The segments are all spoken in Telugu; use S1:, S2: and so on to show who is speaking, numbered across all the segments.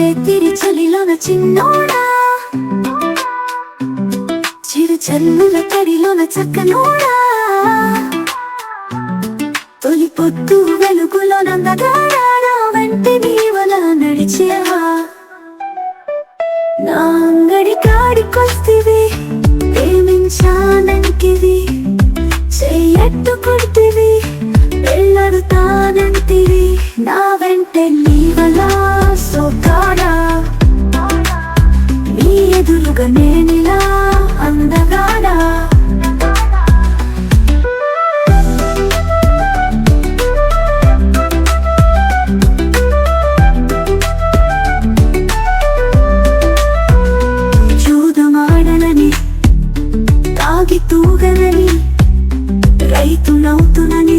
S1: సంకురేతిరి చలిలోన చిన్నోడా? చిరు చల్లుల కడిలోన చక్కనోడా? తొలి పొద్దు వెలుగులో నందగాడా వెంట నీవల నడిచేవా? నా అంగడి కాడికొస్తివి ప్రేమించానంటివి తాగి తూగనని రైతు నవ్వుతునని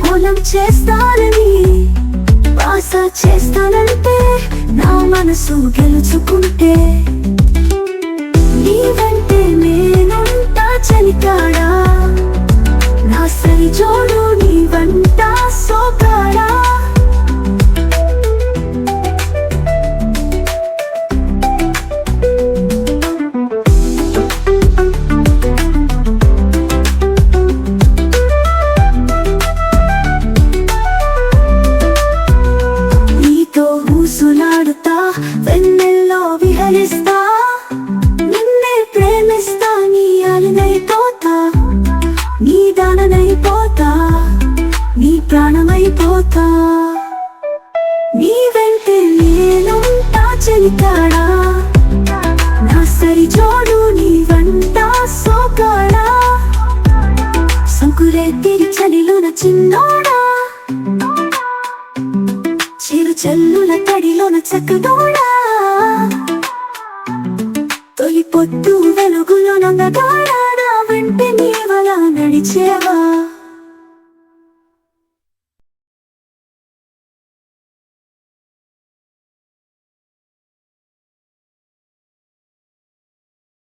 S1: పొలం చేస్తానని వాస చేస్తానంటే నా మనసు గెలుచుకుంటే నీవంటే నేనుంటా చలికాడా నీవంతా నీ చెలితాడా నా సరి జోడు నీవంతా సోకాడా? సంకురే చలిలోన చిన్నోడా? చిరు చెల్లుల తడిలోన చక్కదోడా? తొలి పొద్దు వెలుగులో నందగాడా వెంట నీవలా నడిచేవా?